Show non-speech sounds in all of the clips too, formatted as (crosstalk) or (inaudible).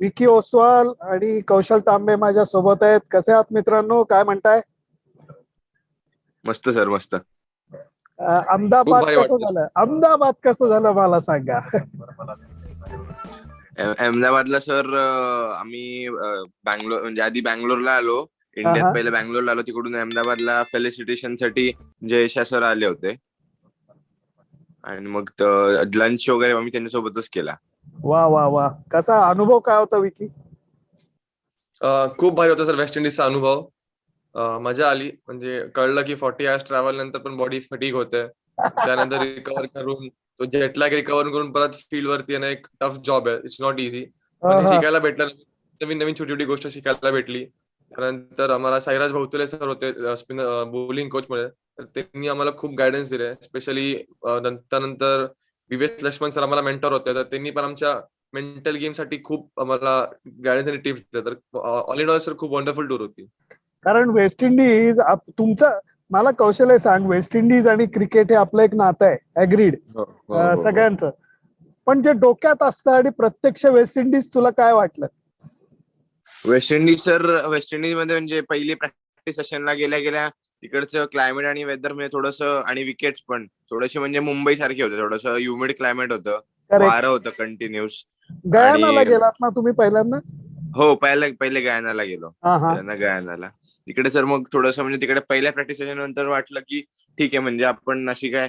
विकी ओसवाल आणि कौशल तांबे माझ्या सोबत आहेत. कसे आहात मित्रांनो? काय म्हणताय? मस्त सर मस्त. अहमदाबाद कसं. झालं? अहमदाबाद कसं झालं मला सांगा. अह- अहमदाबादला सर आम्ही बँगलोर म्हणजे आधी बँगलोरला आलो. इंडियात पहिले बँगलोरला आलो. तिकडून अहमदाबादला फेलिसिटेशनसाठी जयशा सर आले होते. आणि मग लंच वगैरे आम्ही त्यांच्यासोबतच केला. वा वा वा. कसा अनुभव काय होता विकी? खूप भारी होता सर. वेस्ट इंडिजचा अनुभव. मजा आली. म्हणजे कळलं की फॉर्टी आवर्स ट्रॅव्हल नंतर पण बॉडी फटीक होते. त्यानंतर रिकवर करून तो जेटलॅग रिकवर करून परत फील्ड वरती येणं एक टफ जॉब आहे. इट्स नॉट इझी शिकायला भेटलं. नवीन नवीन छोटी छोटी गोष्ट शिकायला भेटली. त्यानंतर आम्हाला साईराज भोवतुले सर होते बॉलिंग कोच मध्ये तर त्यांनी आम्हाला खूप गायडन्स दिले. स्पेशली त्यानंतर विवेश लक्ष्मण सर आम्हाला मेंटर होते. तर त्यांनी पण आमच्या मेंटल गेमसाठी खूप आम्हाला गायडन्स आणि टिप्स दिले तर ऑल इन ऑल सर खूप वंडरफुल टूर होती. कारण वेस्ट इंडिज तुमचं मला कौशल्य सांग. वेस्ट इंडिज आणि क्रिकेट हे आपलं एक नातं आहे. अग्रीड हो, सगळ्यांचं. पण जे डोक्यात असतं आणि प्रत्यक्ष वेस्ट इंडिज तुला काय वाटलं? वेस्ट इंडिज सर वेस्ट इंडिजमध्ये म्हणजे पहिली प्रॅक्टिस सेशनला गेल्या गेल्या तिकडचं क्लायमेट आणि वेदर म्हणजे थोडस आणि विकेट्स पण. थोडेसे म्हणजे मुंबई सारखे होते. थोडस ह्युमिड क्लायमेट होतं. वारं होतं कंटिन्युअस गयानाला गेलात ना तुम्ही पहिल्यांदा? हो पहिले पहिले गायनाला गेलो. त्यांना गयानाला. तिकडे सर मग थोडस म्हणजे तिकडे पहिल्या प्रॅक्टिस नंतर वाटलं की ठीक आहे म्हणजे आपण अशी काय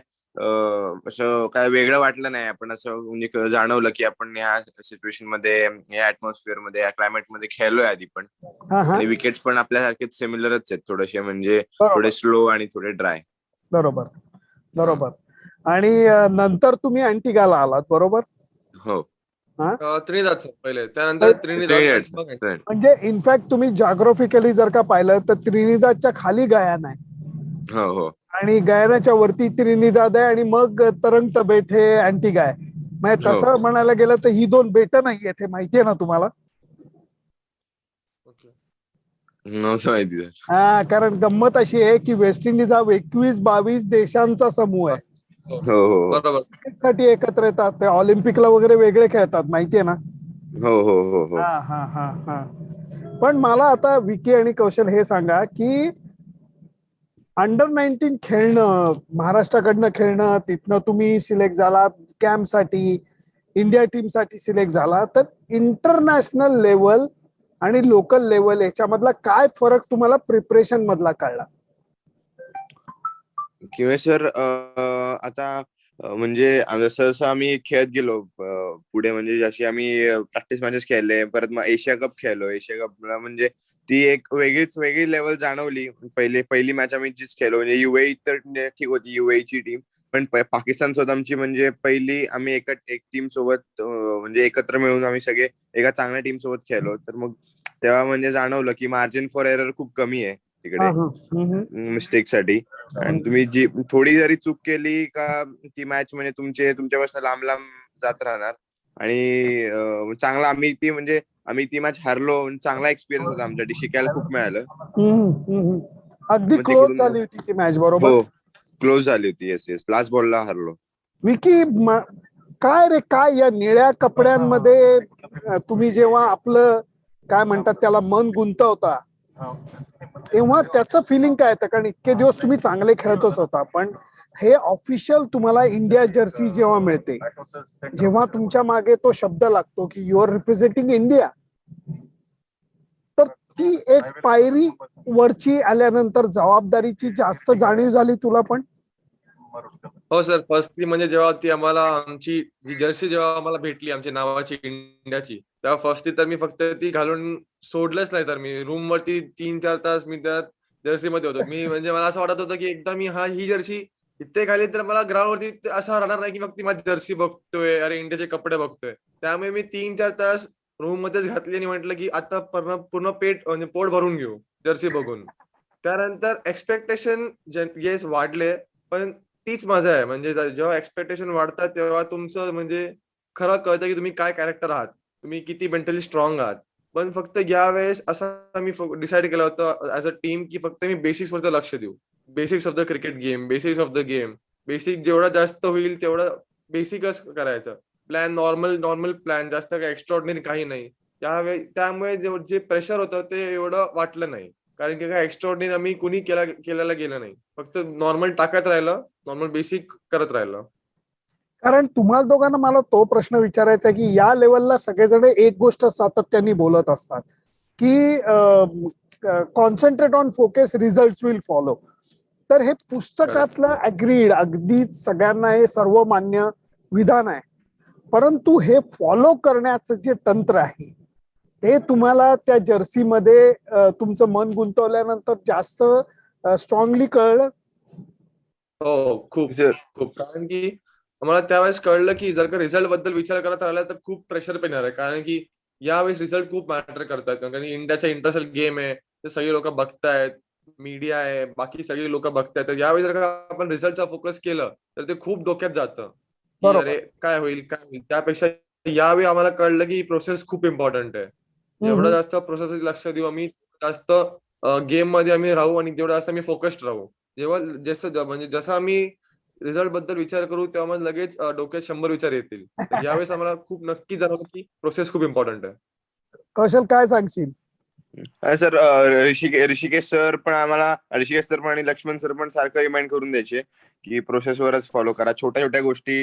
असं काय वेगळं वाटलं नाही. आपण असं म्हणजे क- जाणवलं की आपण ह्या सिच्युएशनमध्ये या ऍटमॉस्फिअरमध्ये या क्लायमेटमध्ये खेळलोय आधी पण. हा हा. आणि विकेट्स पण आपल्यासारखेच सिमिलरच आहेत थोडेसे. म्हणजे थोडे स्लो आणि थोडे ड्राय बरोबर. बरोबर. आणि नंतर तुम्ही अँटिगाला आलात बरोबर? हो. त्रिनिदाद सर पहिले. त्यानंतर त्रिनिदाद, त्रिनिदाद correct. म्हणजे इनफॅक्ट तुम्ही जॉग्राफिकली जर का पाहिलं तर त्रिनिदादच्या खाली गयाना आहे हो हो. आणि गयानाच्या वरती त्रिनिदाद आहे आणि मग तरंग बेट हे अँटिगा आहे म्हणजे हो. तसं म्हणायला गेलं तर ही दोन बेट नाही आहेत हे माहितीये ना तुम्हाला? हा कारण गंमत अशी आहे की वेस्ट इंडिज हा एकवीस बावीस देशांचा समूह आहे. हो हो. साठी एकत्र येतात ते ऑलिम्पिकला वगैरे वेगळे खेळतात माहितीये ना? हो हो हो हो. हा हा हा हा. पण मला आता विकी आणि कौशल हे सांगा की अंडर नाईन्टीन खेळणं महाराष्ट्राकडनं खेळणं तिथनं तुम्ही सिलेक्ट झालात कॅम्पसाठी इंडिया टीमसाठी सिलेक्ट झाला तर इंटरनॅशनल लेवल आणि लोकल लेवल याच्यामधला काय फरक तुम्हाला प्रिपरेशन मधला कळला? किंवा सर आता म्हणजे जसं जसं आम्ही खेळत गेलो पुढे म्हणजे जशी आम्ही प्रॅक्टिस मॅचेस खेळले परत मग एशिया कप खेळलो. एशिया कपला म्हणजे ती एक वेगळीच वेगळी लेवल जाणवली. पहिले पहिली मॅच आम्ही जीच खेळलो. म्हणजे युएई तर म्हणजे ठीक होती UAE ची टीम पण प- पाकिस्तान सोबत आमची म्हणजे पहिली आम्ही एका एक टीम सोबत म्हणजे एकत्र मिळून आम्ही सगळे एका चांगल्या टीम सोबत खेळलो. तर मग तेव्हा म्हणजे जाणवलं की मार्जिन फॉर एरर खूप कमी आहे. तिकडे. हा. मिस्टेकसाठी आणि तुम्ही जी थोडी जरी चूक केली का ती मॅच म्हणजे तुमचे तुमच्यापासून लांब लांब जात राहणार. आणि चांगला आम्ही ती म्हणजे आम्ही ती मॅच हारलो चांगला एक्सपिरियन्स होता आमच्यासाठी शिकायला खूप मिळालं. अगदी क्लोज झाली होती ती मॅच बरोबर? हो क्लोज झाली होती. येस येस लास्ट बॉलला हारलो. विकी काय रे काय या निळ्या कपड्यांमध्ये तुम्ही जेव्हा आपलं काय म्हणतात त्याला मन गुंतवता? तेव्हा त्याचं फिलिंग काय येतं कारण इतके दिवस तुम्ही चांगले खेळतच होता पण हे ऑफिशियल तुम्हाला इंडिया जर्सी जेव्हा मिळते जेव्हा तुमच्या मागे तो शब्द लागतो की युअर आर रिप्रेझेंटिंग इंडिया तर ती एक पायरी वरची आल्यानंतर जबाबदारीची जास्त जाणीव झाली तुला पण? हो सर फर्स्टली म्हणजे जेव्हा ती आम्हाला आमची जर्सी जेव्हा आम्हाला भेटली आमची नावाची इंडियाची तेव्हा फर्स्टली तर मी फक्त ती घालून सोडलंच नाही तर मी. रूम वरती तीन चार तास मी त्या जर्सी मध्ये होतो. मी म्हणजे मला असं वाटत होतं की एकदा मी हा ही जर्सी इथे घाली तर मला ग्राउंड वरती असं राहणार नाही की फक्त माझी जर्सी बघतोय. अरे इंडियाचे कपडे बघतोय. त्यामुळे मी तीन चार तास रूम मध्येच घातली आणि म्हटलं की आता पूर्ण पूर्ण पेट म्हणजे पोट भरून घेऊ जर्सी बघून. त्यानंतर एक्सपेक्टेशन येस वाढले पण तीच मजा आहे. म्हणजे जेव्हा एक्सपेक्टेशन वाढतात तेव्हा तुमचं म्हणजे खरं कळतं की तुम्ही काय कॅरेक्टर आहात. तुम्ही किती मेंटली स्ट्रॉंग आहात. पण फक्त यावेळेस असं मी डिसाईड केलं होतं ऍज अ टीम की फक्त मी बेसिक्स वरती लक्ष देऊ. Basics of the cricket game basics of the game basic जेवढं जास्त होईल तेवढं बेसिकच करायचं. प्लॅन नॉर्मल नॉर्मल प्लॅन जास्त काय एक्स्ट्रॉर्डिनरी काही नाही. त्यावेळी त्यामुळे जे प्रेशर होतं ते एवढं वाटलं नाही. कारण की काय एक्स्ट्रॉर्डिनरी आम्ही कुणी केला केलेलं गेलं नाही. फक्त नॉर्मल टाकत राहिलं नॉर्मल बेसिक करत राहिलं. कारण तुम्हाला दोघांना मला तो प्रश्न विचारायचा आहे की या लेवलला सगळेजण एक गोष्ट सातत्याने बोलत असतात की concentrate on focus result will follow तर हे पुस्तकातलं अग्रीड अगदी सगळ्यांना हे सर्वमान्य विधान आहे. परंतु हे फॉलो करण्याचं जे तंत्र आहे ते तुम्हाला त्या जर्सीमध्ये तुमचं मन गुंतवल्यानंतर जास्त स्ट्रॉंगली कळलं? हो खूप सर खूप. कारण की आम्हाला त्यावेळेस कळलं की जर का रिझल्टबद्दल विचार करत राहिला तर खूप प्रेशर पण येणार आहे. कारण की यावेळेस रिझल्ट खूप मॅटर करतात. कारण की इंडियाचा इंटरनॅशनल गेम आहे ते सगळे लोक बघतायत मीडिया आहे बाकी सगळी लोक बघतायत. तर यावेळी जर का आपण रिझल्टचा फोकस केलं तर ते खूप डोक्यात जातं. अरे काय होईल काय होईल? त्यापेक्षा यावेळी आम्हाला कळलं की प्रोसेस खूप इम्पॉर्टंट आहे. जेवढं हम्म. जास्त प्रोसेस लक्ष देऊ आम्ही जास्त गेममध्ये आम्ही राहू आणि जेवढं जास्त आम्ही फोकस्ड राहू. जेव्हा जसं म्हणजे जसं आम्ही रिझल्टबद्दल विचार करू तेव्हा मग लगेच डोक्यात शंभर विचार येतील. (laughs) यावेळेस आम्हाला खूप नक्की जाणवलं की प्रोसेस खूप इम्पॉर्टंट आहे. कौशल काय सांगशील? हा सर ऋषिकेश ऋषिकेश सर पण आम्हाला ऋषिकेश सर पण आणि लक्ष्मण सर पण सारखं रिमाइंड करून द्यायचे की प्रोसेसवरच फॉलो करा. छोट्या छोट्या गोष्टी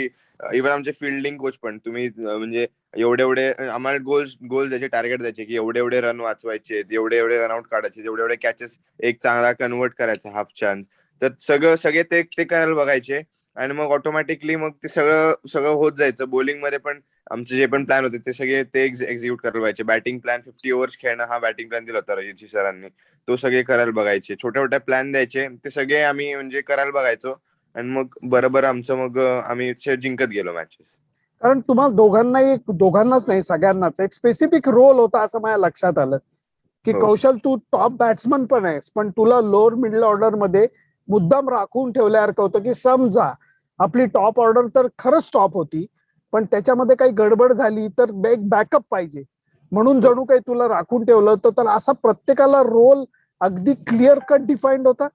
इव्हन आमचे फिल्डिंग कोच पण तुम्ही म्हणजे एवढे एवढे आम्हाला गोल्स गोल द्यायचे टार्गेट द्यायचे की एवढे एवढे रन वाचवायचे एवढे एवढे रनआउट काढायचे एवढे एवढे कॅचेस एक चांगला कन्वर्ट करायचा हाफ चान्स तर सगळं सगळे ते ते करायला बघायचे. आणि मग ऑटोमॅटिकली मग ते सगळं सगळं होत जायचं. बॉलिंगमध्ये पण आमचे जे पण प्लॅन होते ते सगळे ते एक्झिक्यूट करायला पाहिजे बॅटिंग प्लॅन फिफ्टी ओव्हर्स खेळणं हा बॅटिंग प्लॅन दिला होता रजितजी सरांनी. तो सगळे करायला बघायचे. छोट्या छोट्या प्लॅन द्यायचे. ते सगळे आम्ही म्हणजे करायला बघायचो. आणि मग बरोबर आमचं मग आम्ही जिंकत गेलो मॅचेस कारण तुम्हाला दोघांनाही दोघांनाच नाही सगळ्यांनाच. एक स्पेसिफिक रोल होता असं माझ्या लक्षात आलं. की हो. कौशल तू टॉप बॅट्समन पण आहेस. पण तुला लोअर मिडल ऑर्डरमध्ये मुद्दाम राखून ठेवल्यासारखं होतं की समजा आपली टॉप ऑर्डर तर खरंच टॉप होती पण त्याच्यामध्ये काही गडबड झाली तर एक बॅकअप पाहिजे. म्हणून जणू काही तुला राखून ठेवलं होतं तर असा प्रत्येकाला रोल अगदी क्लिअर कट डिफाईंड होता?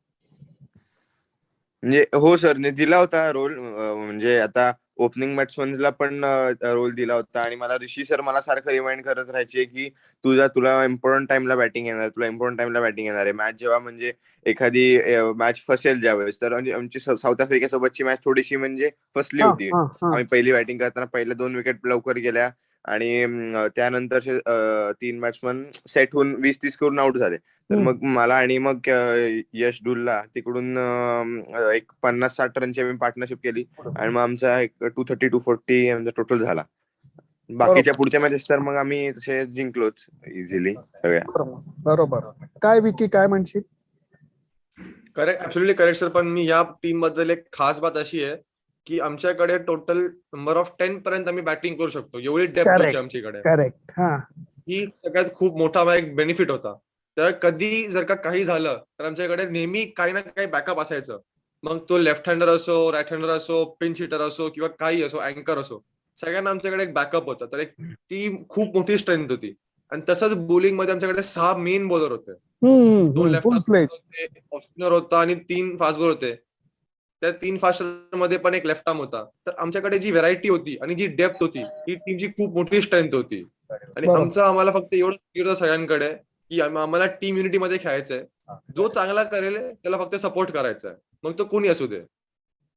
म्हणजे हो सर ने म्हणजे दिला होता रोल म्हणजे आता ओपनिंग बॅट्समनला पण रोल दिला होता. आणि मला ऋषी सर मला सारखं रिमाइंड करत राहायचे की तुझा तुला इम्पॉर्टंट टाइमला बॅटिंग येणार तुला इम्पॉर्टंट टाइमला बॅटिंग येणार आहे. मॅच जेव्हा म्हणजे एखादी मॅच फसेल ज्यावेळेस तर आमची साऊथ आफ्रिकेसोबतची मॅच थोडीशी म्हणजे फसली होती. आम्ही पहिली बॅटिंग करताना पहिल्या दोन विकेट लवकर गेल्या. आणि त्यानंतरचे तीन बॅट्समन सेट होऊन वीस तीस करून आउट झाले. तर. मग मला आणि मग यश डुलला तिकडून एक पन्नास साठ रनची आम्ही पार्टनरशिप केली आणि मग आमचा एक टू थर्टी टू फोर्टी आमचा टोटल झाला. बाकीच्या पुढच्या मॅचेस तर मग आम्ही तसे जिंकलोच इझिली सगळ्या. बरोबर. बरोबर. काय विकी काय म्हणशील? करेक्ट ऍब्सोल्युटली करेक्ट सर पण मी या टीमबद्दल एक खास बात अशी आहे की आमच्याकडे टोटल नंबर ऑफ टेन पर्यंत आम्ही बॅटिंग करू शकतो. एवढी डेप्थ. होती आमच्याकडे करेक्ट हा. सगळ्यात खूप मोठा एक बेनिफिट होता. तर कधी जर का काही झालं तर आमच्याकडे नेहमी काही ना काही बॅकअप असायचं. मग तो लेफ्ट हँडर असो राईट हँडर असो पिन हिटर असो किंवा काही असो अँकर असो सगळ्यांना आमच्याकडे एक बॅकअप होता. तर एक टीम खूप मोठी स्ट्रेंथ होती. आणि तसंच बॉलिंगमध्ये आमच्याकडे सहा मेन बॉलर होते. दोन लेफ्ट ऑफ होता आणि तीन फास्ट बॉलर होते. त्या तीन फास्टमध्ये पण एक लेफ्ट आर्म होता. तर आमच्याकडे जी व्हरायटी होती आणि जी डेप्थ होती ही टीमची खूप मोठी स्ट्रेंथ होती. आणि. आमचं आम्हाला फक्त एवढं होतं सगळ्यांकडे की आम- आम्हाला टीम युनिटी मध्ये खेळायचंय. जो चांगला करेल त्याला फक्त सपोर्ट करायचा आहे मग तो कोणी असू दे.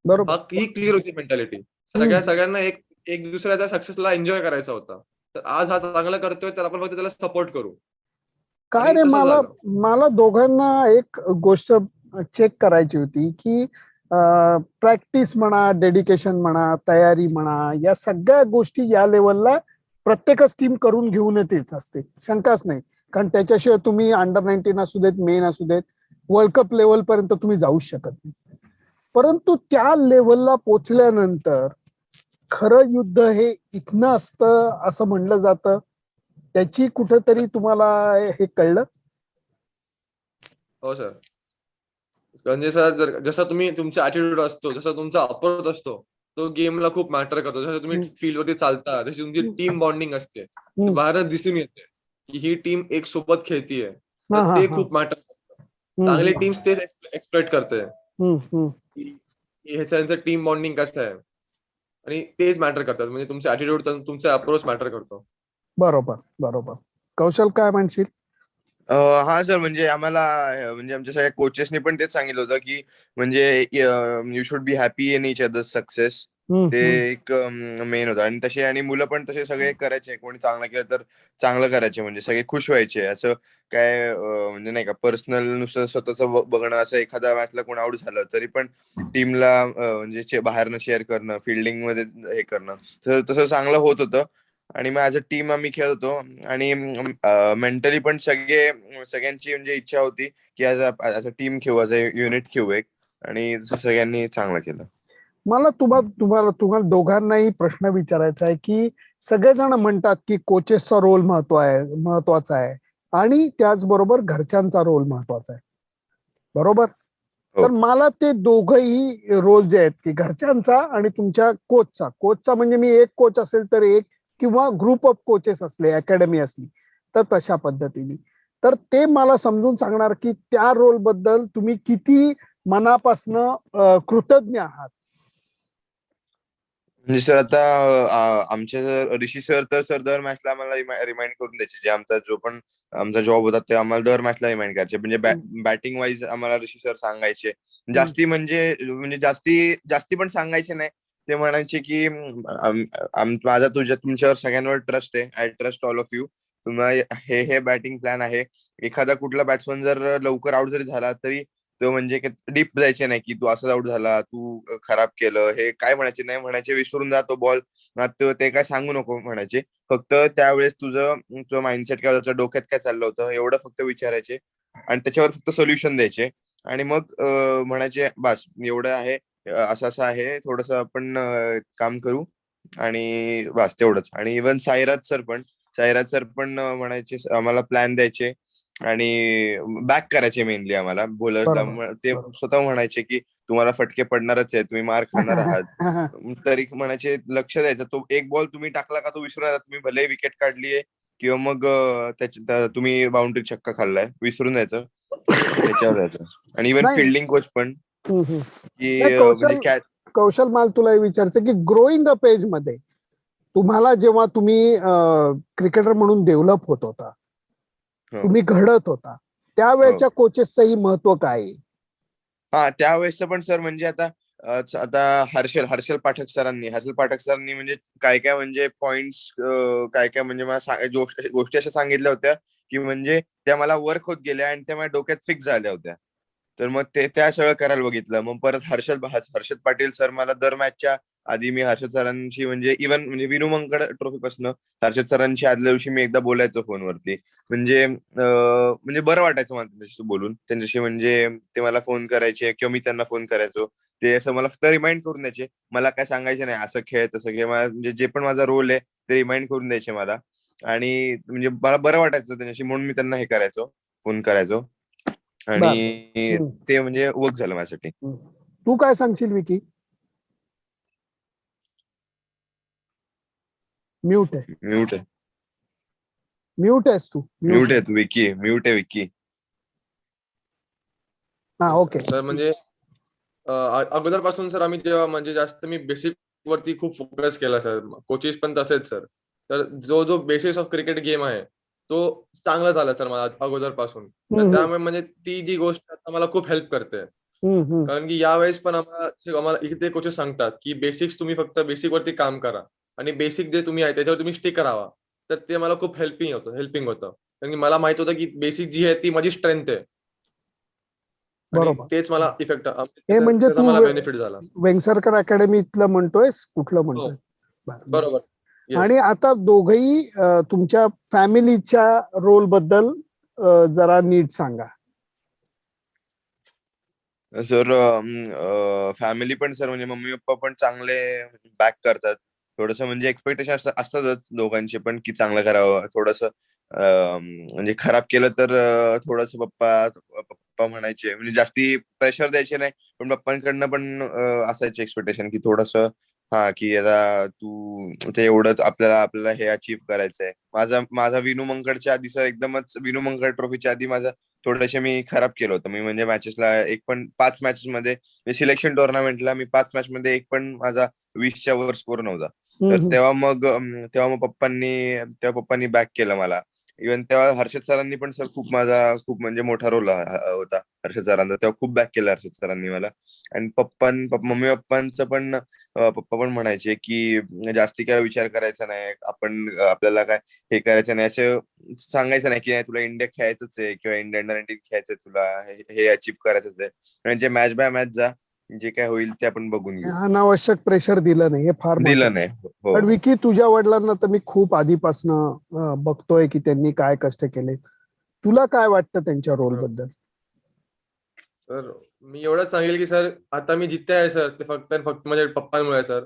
बरोबर. हा क्लिअर होती मेंटॅलिटी सगळ्या सगळ्यांना एक एक दुसऱ्याच्या सक्सेसला एन्जॉय करायचा होता. तर आज हा चांगला करतोय तर आपण फक्त त्याला सपोर्ट करू. काय रे मला. मला दोघांना एक गोष्ट चेक करायची होती की प्रॅक्टिस म्हणा डेडिकेशन म्हणा तयारी म्हणा या सगळ्या गोष्टी या लेवलला प्रत्येकच टीम करून घेऊनच येत असते. शंकाच नाही. कारण त्याच्याशिवाय तुम्ही अंडर नाईन्टीन असू देत मेन असू देत वर्ल्ड कप लेवल पर्यंत तुम्ही जाऊच शकत नाही. परंतु त्या लेवलला पोचल्यानंतर खरं युद्ध हे इथनं असतं असं म्हणलं जातं. त्याची कुठंतरी तुम्हाला हे कळलं? हो सर सर जर जसा तुम्ही तुमचा ऍटिट्यूड असतो जसा तुमचा अप्रोच असतो तो गेमला खूप मॅटर करतो. जसं तुम्ही. फील्ड वरती चालता जशी तुमची टीम बॉन्डिंग असते. बाहेर दिसून येते की ही टीम एक सोबत खेळतीये. ते. खूप मॅटर चांगली टीम्स तेच एक्सपेक्ट करते. हम्म, हम्म. की ह्याचं टीम बॉन्डिंग कसं आहे? आणि तेच मॅटर करतात. म्हणजे तुमचा ऍटिट्यूड तुमचा अप्रोच मॅटर करतो. बरोबर बरोबर. कौशल काय म्हणशील? अं, हा सर म्हणजे आम्हाला अं, म्हणजे आमच्या सगळ्या कोचेसनी पण तेच सांगितलं होतं की म्हणजे you should be happy in each other success ते. एक मेन होतं. आणि तसे आणि मुलं पण तसे सगळे करायचे. कोणी चांगलं केलं तर चांगलं करायचे. म्हणजे सगळे खुश व्हायचे. असं काय अं, म्हणजे नाही का पर्सनल नुसतं स्वतःच बघणं असं एखाद्या मॅचला कोण आउट झालं तरी पण टीमला म्हणजे बाहेरनं शेअर करणं फिल्डिंगमध्ये हे करणं. तर तसं चांगलं होत होतं. आणि मग ऍज अ टीम आम्ही खेळत. होतो आणि मेंटली पण सगळे सगळ्यांची म्हणजे इच्छा होती की ऍज अ टीम खेळू ऍज अ युनिट खेळू एक. आणि सगळ्यांनी चांगलं केलं. मला तुम्हाला तुम्हाला तुम्हाला दोघांनाही प्रश्न विचारायचा आहे की सगळेजण म्हणतात की कोचेसचा रोल महत्त्व आहे महत्त्वाचा आहे. आणि त्याचबरोबर घरच्यांचा रोल महत्त्वाचा आहे. बरोबर? हो. तर मला ते दोघही रोल जे आहेत की घरच्यांचा आणि तुमच्या कोचचा कोचचा म्हणजे मी एक कोच असेल तर एक किंवा ग्रुप ऑफ कोचेस असले अकॅडमी असली तर तशा पद्धतीने. तर ते मला समजून सांगणार की त्या रोलबद्दल तुम्ही किती मनापासनं कृतज्ञ आहात. म्हणजे सर आता आमचे सर ऋषी सर तर सर दर मॅचला आम्हाला रिमाइंड करून द्यायचे. जे आमचा जो पण आमचा जॉब होता ते आम्हाला दर मॅचला रिमाइंड करायचे. म्हणजे बॅटिंग वाईज आम्हाला ऋषी सर सांगायचे. जास्ती म्हणजे म्हणजे जास्ती जास्ती पण सांगायचे नाही. ते म्हणायचे की माझा तुझ्या तुमच्यावर सगळ्यांवर ट्रस्ट आहे. I trust all of you तुम्हाला हे हे बॅटिंग प्लॅन आहे. एखादा कुठला बॅट्समन जर लवकर आउट जरी झाला तरी तो म्हणजे डीप जायचे नाही की तू असंच आउट झाला तू खराब केलं हे काय म्हणायचे नाही. म्हणायचे विसरून जा तो बॉल ते काय सांगू नको म्हणायचे. फक्त त्यावेळेस तुझं तुझं माइंडसेट काय होतं? डोक्यात काय चाललं होतं? एवढं फक्त विचारायचे. आणि त्याच्यावर फक्त सोल्युशन द्यायचे. आणि मग म्हणायचे बस एवढं आहे. असं असं आहे. थोडस आपण अं, काम करू आणि बस तेवढंच. आणि इवन साईराज सर पण. साईराज सर पण अं, म्हणायचे आम्हाला प्लॅन द्यायचे आणि बॅक करायचे मेनली आम्हाला. बॉलर्सला बरोबर, ते बरोबर. स्वतः म्हणायचे की तुम्हाला फटके पडणारच आहे. तुम्ही मार खाणार आहात. (laughs) तरी म्हणायचे लक्ष द्यायचं. तो एक बॉल तुम्ही टाकला का तो विसरून जाता तुम्ही भले विकेट काढली आहे किंवा मग अं, त्याच्या त्या- तुम्ही बाउंड्री छक्का खाल्लाय. विसरून जायचं त्याच्यावर जायचं आणि इव्हन नाही. फिल्डिंग कोच पण. की म्हणजे कौशल मला तुला हे विचारायचं की ग्रोईंग अप एजमध्ये तुम्हाला जेव्हा तुम्ही क्रिकेटर म्हणून डेव्हलप होत होता हो. तुम्ही घडत होता त्यावेळेच्या कोचेसचंही महत्त्व काय आहे? हा त्यावेळेस पण सर म्हणजे आता आता हर्षल हर्षल पाठक सरांनी हर्षल पाठक सरांनी म्हणजे काय काय म्हणजे पॉइंट्स काय काय म्हणजे मला गोष्टी अशा सांगितल्या होत्या की म्हणजे त्या मला वर्क होत गेल्या आणि त्या माझ्या डोक्यात फिक्स झाल्या होत्या तर मग ते त्या सगळं करायला बघितलं. मग परत हर्षल हर्षद पाटील सर मला दर मॅचच्या आधी मी हर्षद सरांशी म्हणजे इव्हन म्हणजे विनू मंगळ ट्रॉफी पासून हर्षद सरांशी आदल्या दिवशी मी एकदा बोलायचो फोनवरती. म्हणजे म्हणजे बरं वाटायचं मला त्यांच्याशी बोलून. त्यांच्याशी म्हणजे ते मला फोन करायचे किंवा मी त्यांना फोन करायचो. ते असं मला फक्त रिमाइंड करून द्यायचे. मला काय सांगायचं नाही. असं खेळ तसं खेळ. मला म्हणजे जे पण माझा रोल आहे ते रिमाइंड करून द्यायचे मला. आणि म्हणजे मला बरं वाटायचं त्यांच्याशी म्हणून मी त्यांना हे करायचो फोन करायचो. आणि हम्म. ते म्हणजे वर्क झालं माझ्यासाठी. तू काय सांगशील विकी? म्यूट आहे. म्यूट आहे. म्यूट आहेस तू. म्यूट आहे तू विकी. म्यूट आहे विकी. हा ओके तर म्हणजे अगोदरपासून सर आम्ही जेव्हा म्हणजे जास्त मी बेसिक वरती खूप फोकस केला सर. कोचेस पण तसेच सर. तर जो जो बेसिस ऑफ क्रिकेट गेम आहे तो चांगला झाला सर मला अगोदरपासून तर हम्म, त्यामुळे म्हणजे ती जी गोष्ट आता मला खूप हेल्प करते. कारण की यावेळेस पण आम्हाला इथे कोचेस सांगतात की बेसिक्स तुम्ही फक्त बेसिक वरती काम करा. आणि बेसिक जे तुम्ही आहे त्याच्यावर तुम्ही स्टिक करावा तर ते मला खूप हेल्पिंग होतं हेल्पिंग होतं. कारण की मला माहीत होतं की बेसिक जी आहे ती माझी स्ट्रेंथ आहे. तेच मला इफेक्ट हे म्हणजे बेनिफिट झाला. वेंगसरकर अकॅडमीतलं म्हणतोयस? कुठलं म्हणतोय बरं. बरोबर. आणि आता दोघही तुमच्या फॅमिलीच्या रोलबद्दल जरा नीट सांगा. सर फॅमिली पण सर म्हणजे मम्मी पप्पा पण चांगले बॅक करतात. थोडस म्हणजे एक्सपेक्टेशन असतातच दोघांचे पण की चांगलं करावं. थोडस म्हणजे खराब केलं तर थोडस पप्पा पप्पा म्हणायचे. म्हणजे जास्ती प्रेशर द्यायचे नाही पण पप्पांकडनं पण असायचे एक्सपेक्टेशन की थोडस हा की आता तू ते एवढंच आपल्याला आपल्याला हे अचीव्ह करायचंय. माझा माझा विनू मंगळच्या आधी सर एकदमच विनू मंगळ ट्रॉफीच्या आधी माझा थोडेसे मी खराब केलं होतं. मी म्हणजे मॅचेसला एक पण पाच मॅचेस मध्ये सिलेक्शन टुर्नामेंटला मी पाच मॅच मध्ये एक पण माझा वीसच्या वर स्कोर नव्हता. तर. तेव्हा मग तेव्हा मग पप्पांनी तेव्हा पप्पांनी बॅक केलं मला. इव्हन तेव्हा हर्षद सरांनी पण सर खूप माझा खूप म्हणजे मोठा रोल होता हर्षद सरांचा. तेव्हा खूप बॅक केलं हर्षद सरांनी मला. आणि पप्पा मम्मी पप्पांचं पण पप्पा पण म्हणायचे की जास्ती काय विचार करायचा नाही. आपण आपल्याला काय हे करायचं नाही. असं सांगायचं नाही की नाही तुला इंडिया खेळायचंच आहे किंवा इंडिया अंडर नाईन्टीन खेळायचंय तुला. हे- हे अचीव्ह करायचंच आहे. म्हणजे मॅच बाय मॅच जा. जे काय होईल ते आपण बघून घेऊ. अनावश्यक प्रेशर दिलं नाही हे फार दिलं. नाही. हो. पण विकी तुझ्या वडिलांना तर मी खूप आधीपासनं बघतोय की त्यांनी काय कष्ट केले. तुला काय वाटतं त्यांच्या रोलबद्दल? सर मी एवढंच सांगेल की सर आता मी जिथे आहे सर ते फक्त आणि फक्त माझ्या पप्पांमुळे आहे, सर.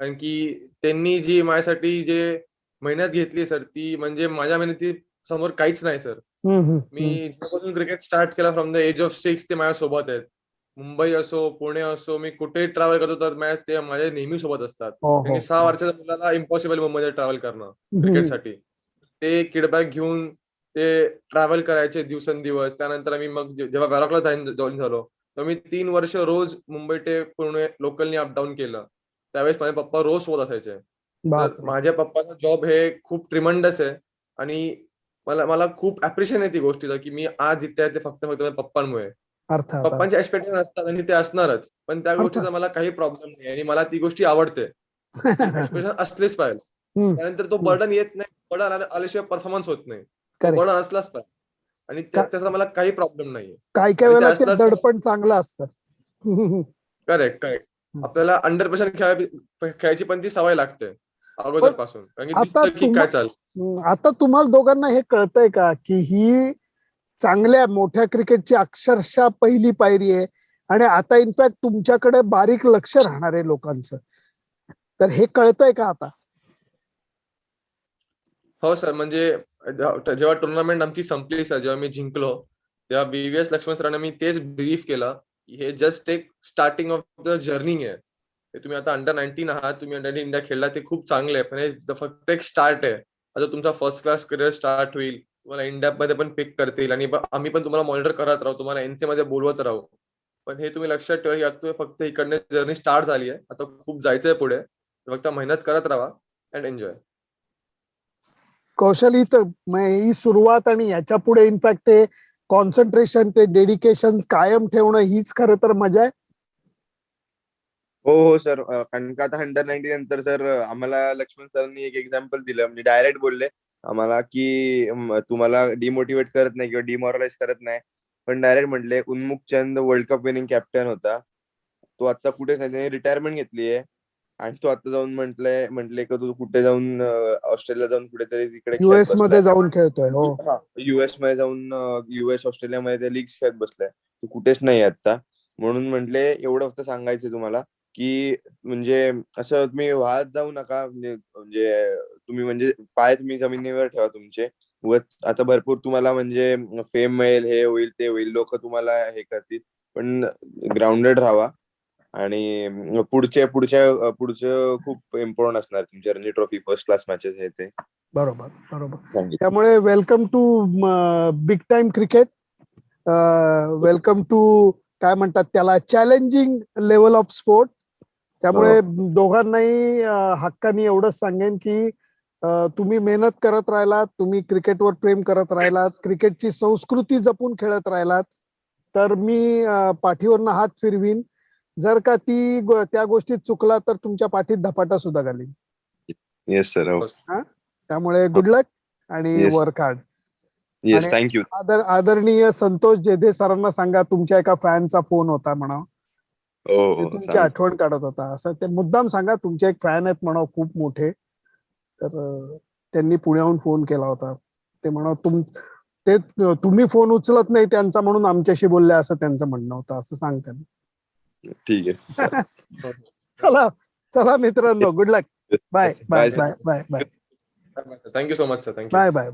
कारण की त्यांनी जी माझ्यासाठी जे मेहनत घेतली सर ती म्हणजे माझ्या मेहनती समोर काहीच नाही सर. मी जेव्हापासून क्रिकेट स्टार्ट केला from the age of six ते माझ्या सोबत आहेत. मुंबई असो पुणे असो मी कुठेही ट्रॅव्हल करतो तर माझ्या- ते माझ्या नेहमी सोबत असतात. हो, कारण हो. की सहा वर्षाच्या मुलाला इम्पॉसिबल मुंबईमध्ये ट्रॅव्हल करणं क्रिकेटसाठी. ते किडबॅक घेऊन ते ट्रॅव्हल करायचे दिवसेंदिवस. त्यानंतर आम्ही मग जेव्हा बॅरॉकला जॉईन झालो तर मी तीन वर्ष रोज मुंबई ते पुणे लोकलनी अपडाऊन केलं. त्यावेळेस माझे पप्पा रोज सोबत असायचे. माझ्या पप्पाचा जॉब हे खूप ट्रिमंडस आहे. आणि मला मला खूप अप्रिशिएशन आहे ती गोष्टीचं की मी आज जिथे आहे ते फक्त फक्त माझ्या पप्पांमुळे. पप्पांचे एक्सपेक्टेशन असतात आणि ते असणारच. पण त्या गोष्टीचा मला काही प्रॉब्लेम नाही आणि मला ती गोष्टी आवडते. (laughs) एक्सपेक्टेशन असलेच पाहिजे. त्यानंतर तो बर्डन येत नाही. बर्डन आल्याशिवाय परफॉर्मन्स होत नाही. बर्डन असलाच पाहिजे. आणि त्याचा मला काही प्रॉब्लेम नाहीये. काही काही वेळेला दडपण चांगलं असतं. (laughs) Correct correct. आपल्याला अंडर प्रेशर खेळा खेळायची पण ती सवय लागते अगोदरपासून कारण की आता दिसतं की तुम्हा- काय चाल हम्म, आता तुम्हाला दोघांना हे कळतंय का की ही चांगल्या मोठ्या क्रिकेटची अक्षरशः पहिली पायरी आहे. आणि आता इनफॅक्ट तुमच्याकडे बारीक लक्ष राहणार आहे लोकांचं. तर हे कळतंय का आता? हो सर म्हणजे जेव्हा टुर्नामेंट आमची संपली सर जेव्हा मी जिंकलो तेव्हा बीव्हीएस लक्ष्मण सरांना मी तेच ब्रीफ केलं हे जस्ट एक स्टार्टिंग ऑफ द जर्नी आहे. हे तुम्ही आता अंडर नाईन्टीन आहात तुम्ही अंडर इंडिया खेळला ते खूप चांगले आहे पण हे फक्त एक स्टार्ट आहे. आता तुमचा फर्स्ट क्लास करिअर स्टार्ट होईल. तुम्हाला इंडिया मध्ये पण पिक करतील आणि आम्ही पण तुम्हाला मॉनिटर करत राहू तुम्हाला एनसी मध्ये बोलवत राहू. पण हे तुम्ही लक्षात ठेवा की आता तुम्ही फक्त इकडनं जर्नी स्टार्ट झाली आहे. आता खूप जायचंय पुढे. फक्त मेहनत करत राहा अँड एन्जॉय कौशल ही तर म- ही सुरुवात आणि याच्यापुढे इनफॅक्ट ते कॉन्सन्ट्रेशन ते डेडिकेशन कायम ठेवणं हीच खरं तर मजा आहे. हो हो सर कारण का आता अंडर नाईन्टी नंतर सर आम्हाला लक्ष्मण सरांनी एक एक्झाम्पल दिलं. म्हणजे डायरेक्ट बोलले. आम्हाला की म, तुम्हाला डिमोटिवेट करत नाही किंवा डिमॉरलाइज करत नाही. पण डायरेक्ट म्हटले Unmukt Chand world cup winning captain होता. तो आता कुठे त्याने रिटायरमेंट घेतली आहे. आणि तो आता जाऊन म्हटलंय म्हटले का तू कुठे जाऊन अं, ऑस्ट्रेलिया जाऊन कुठेतरी तिकडे खेळत युएसमध्ये बसलाय. जाऊन खेळतोय हो. युएसमध्ये जाऊन युएस ऑस्ट्रेलियामध्ये ते लीग खेळत बसलाय. तू कुठेच नाही आहे आता म्हणून म्हटले एवढं फक्त सांगायचं तुम्हाला की म्हणजे असं तुम्ही वाहत जाऊ नका. म्हणजे म्हणजे तुम्ही म्हणजे पाय तुम्ही जमिनीवर ठेवा तुमचे. उगाच आता भरपूर तुम्हाला म्हणजे फेम मिळेल हे होईल ते होईल लोक तुम्हाला हे करतील. पण ग्राउंडेड राहा आणि पुढचे पुढच्या पुढचं खूप इम्पॉर्टंट असणार तुमच्या Ranji trophy first class matches हे ते. बरोबर बरोबर. त्यामुळे welcome to big time cricket welcome to काय म्हणतात त्याला चॅलेंजिंग लेवल ऑफ स्पोर्ट त्यामुळे दोघांनाही अं, हक्कानी एवढंच सांगेन की तुम्ही मेहनत करत राहिलात तुम्ही क्रिकेटवर प्रेम करत राहिलात क्रिकेटची संस्कृती जपून खेळत राहिलात तर मी पाठीवरनं हात फिरवीन. जर का ती त्या गोष्टीत चुकला तर तुमच्या पाठीत धपाटा सुद्धा घालीन. येस सर हो. त्यामुळे गुड लक आणि. वर्क हार्ड येस थँक्यू आदर आदरणीय संतोष जेधे सरांना सांगा तुमच्या एका फॅनचा फोन होता म्हणा हो हो तुमची. आठवण काढत होता. असं ते मुद्दाम सांगा तुमचे एक फॅन आहेत म्हणा खूप मोठे. तर त्यांनी पुण्याहून फोन केला होता. ते म्हणा तुम ते तुम्ही फोन उचलत नाही त्यांचा म्हणून आमच्याशी बोलले असं त्यांचं म्हणणं होतं असं सांग त्यांना ठीक आहे. (laughs) चला चला मित्रांनो good luck bye bye. Bye bye bye thank you so much sir thank you bye bye